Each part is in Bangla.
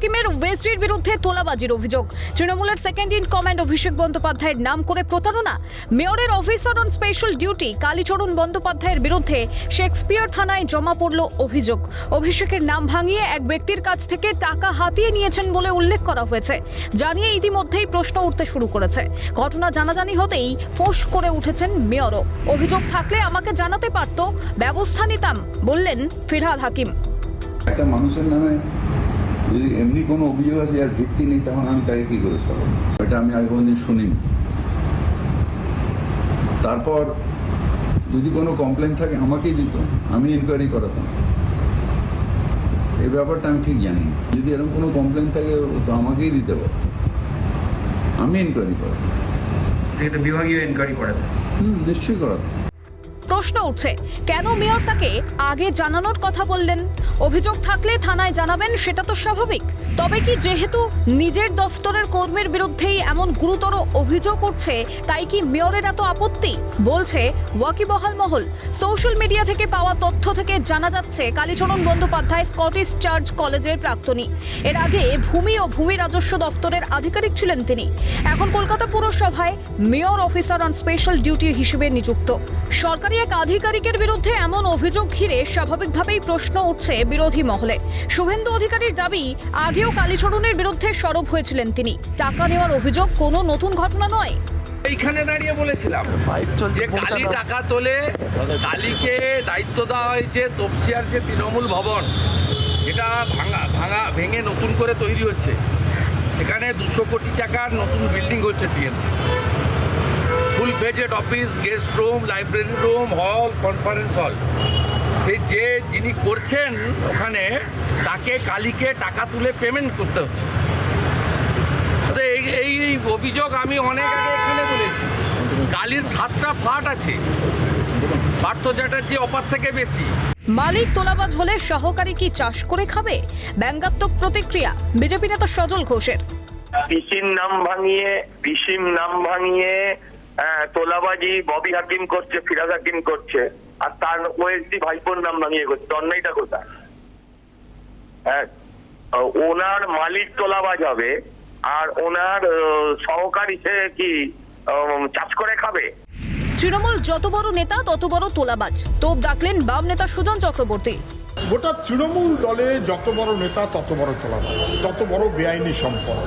হাকিমের ওয়েস্টির বিরুদ্ধে তোলাবাজির অভিযোগ। তৃণমূলের সেকেন্ড ইন কমান্ড অভিষেক বন্দ্যোপাধ্যায়ের নাম করে প্রতারণা। মেয়রের officer on special duty Kalicharan বন্দ্যোপাধ্যায়ের বিরুদ্ধে শেক্সপিয়ার থানায় জমা পড়ল অভিযোগ। অভিষেকের নাম ভাঙিয়ে এক ব্যক্তির কাছ থেকে টাকা হাতিয়ে নিয়েছেন বলে উল্লেখ করা হয়েছে। জানিয়ে ইতিমধ্যেই প্রশ্ন উঠতে শুরু করেছে। ঘটনা জানাজানি হতেই ফোঁস করে উঠেছেন মেয়রও। অভিযোগ থাকলে আমাকে জানাতে পারত, ব্যবস্থা নিতাম, বললেন ফিরহাদ হাকিম। একটা মানুষের নামে যদি এমনি কোনো অভিযোগ আছে আর ভিত্তি নেই তখন আমি তাকে কি করে সরাবো? এটা আমি আগে কোনোদিন শুনিনি। তারপর যদি কোনো কমপ্লেন থাকে আমাকেই দিত। আমি ইনকোয়ারি করাতাম। এই ব্যাপারটা আমি ঠিক জানি না। যদি এরকম কোনো কমপ্লেন থাকে তো আমাকেই দিতে পারত। আমি ইনকোয়ারি করাতাম। বিভাগীয় এনকোয়ারি করাতাম হুম নিশ্চয়ই করাতাম। প্রশ্ন উঠছে, কেন মেয়র তাকে আগে জানানোর কথা বললেন? অভিযোগ থাকলে থানায় জানাবেন, সেটা তো স্বাভাবিক। তবে কি যেহেতু নিজের দফতরের কর্মীর বিরুদ্ধেই এমন গুরুতর অভিযোগ উঠছে, তাই কি মেয়রের এত আপত্তি? বলছে, ওয়াকিবহাল মহল। সোশ্যাল মিডিয়া থেকে পাওয়া তথ্য থেকে জানা যাচ্ছে, কালীচরণ বন্দ্যোপাধ্যায় স্কটিশ চার্চ কলেজের প্রাক্তনী। এর আগে ভূমি ও ভূমি রাজস্ব দফতরের আধিকারিক ছিলেন তিনি। এখন Kolkata পুরসভায় mayor officer on special duty হিসেবে নিযুক্ত। সরকারি এক আধিকারিকের বিরুদ্ধে এমন অভিযোগ ঘিরে স্বাভাবিকভাবেই প্রশ্ন উঠছে বিরোধী মহলে। শুভেন্দু অধিকারীর দাবি, আগেও কালীচরণের বিরুদ্ধে সরব হয়েছিলেন তিনি। টাকা নেওয়ার অভিযোগ কোনো নতুন ঘটনা নয়। এইখানে দাঁড়িয়ে বলেছিলাম যে কালী টাকা তোলে, কালীকে দায়িত্ব দেওয়া হয়েছে তপসিয়ার যে তৃণমূল ভবন, এটা ভাঙা ভাঙা, ভেঙে নতুন করে তৈরি হচ্ছে। সেখানে দুশো কোটি টাকার নতুন বিল্ডিং হচ্ছে টিএমসি। ফুল based office guest room library room hall conference hall সেই যে যিনি করছেন ওখানে তাকে কালীকে টাকা তুলে পেমেন্ট করতে হচ্ছে। এই এই অভিযোগ আমি অনেক আগে এখানে বলেছি কালির সাতটা ফ্ল্যাট আছে। পার্থ চ্যাটার্জি অপার থেকে বেশি। মালিক তোলাবাজ হলে সহকারী কি চাষ করে খাবে? ব্যঙ্গাত্মক প্রতিক্রিয়া। বিজেপি নেতা সজল ঘোষের। পিসির নাম ভাঙিয়ে পিসির নাম ভাঙিয়ে তোলাবাজি ববি হাকিম করছে ফিরাজ হাকিম করছে আর তার ওএসডি ভাইপোর নাম ভাঙিয়ে করছে কোথায়? হ্যাঁ, ওনার মালিক তোলাবাজ হবে আর ওনার সহকারী সে কি চাষ করে খাবে? তৃণমূল যত বড় নেতা তত বড় তোলাবাজ। তোপ ডাকলেন বাম নেতা সুজন চক্রবর্তী। গোটা তৃণমূল দলে যত বড় নেতা তত বড় তোলাবাজ তত বড় বেআইনি সম্পদ।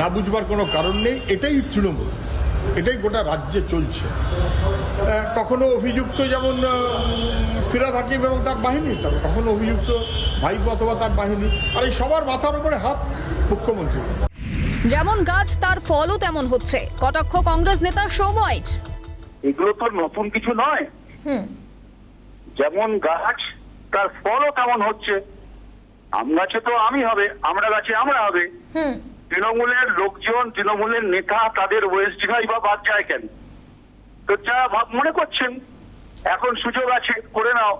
না বুঝবার কোনো কারণ নেই এটাই তৃণমূল। এটাই গোটা রাজ্যে চলছে। কখনো অভিযুক্ত যেমন ফিরাদ হাকিম এবং তার বাহিনী তবে কখনো অভিযুক্ত ভাইপো অথবা তার বাহিনী আর এই সবার মাথার উপরে হাত মুখ্যমন্ত্রী। যেমন গাছ তার ফলও তেমন হচ্ছে। কটাক্ষ কংগ্রেস নেতা সৌম এগুলো তো নতুন কিছু নয়। যেমন গাছ তার ফলও তেমন হচ্ছে। আম গাছে তো আমি হবে আমরা গাছে আমরা হবে। তৃণমূলের লোকজন, তৃণমূলের নেতা তাদের ওয়েস্ট ডিভাই বা বাদ যায় কেন? তো যা মনে করছেন? এখন সুযোগ আছে, করে নাও।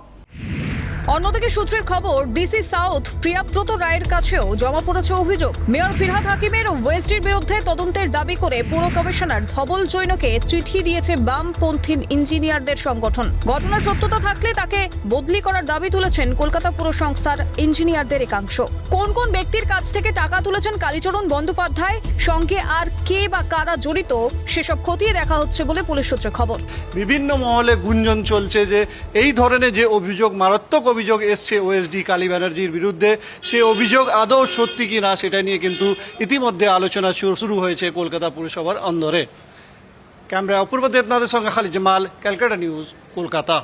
অন্যদিকে সূত্রের খবর ডিসি সাউথ প্রিয়াব্রত রায়ের কাছেও জমা পড়েছে অভিযোগ। মেয়র ফিরহাদ হাকিমের ওয়েস্টির বিরুদ্ধে তদন্তের দাবি করে পুর কমিশনার ধবল জৈনকে চিঠি দিয়েছে বামপন্থী ইঞ্জিনিয়ারদের সংগঠন। ঘটনার সত্যতা থাকলে তাকে বদলি করার দাবি তুলেছেন কলকাতা পুর সংস্থার ইঞ্জিনিয়ারদের একাংশ। কোন কোন ব্যক্তির কাছ থেকে টাকা তুলেছেন কালীচরণ বন্দ্যোপাধ্যায়? সঙ্গে আর কে বা কারা জড়িত? সেসব খতিয়ে দেখা হচ্ছে বলে পুলিশ সূত্রে খবর। বিভিন্ন মহলে গুঞ্জন চলছে যে এই ধরনের যে অভিযোগ মারাত্মক অভিযোগ এসছে ওএসডি কালী ব্যানার্জির বিরুদ্ধে। সে অভিযোগ আদৌ সত্যি কি না সেটা নিয়ে কিন্তু ইতিমধ্যে আলোচনা শুরু হয়েছে কলকাতা পুরসভার অন্দরে। ক্যামেরা অপূর্ব দেবনাথের সঙ্গে খালিজ মাল ক্যালকাটা নিউজ, কলকাতা।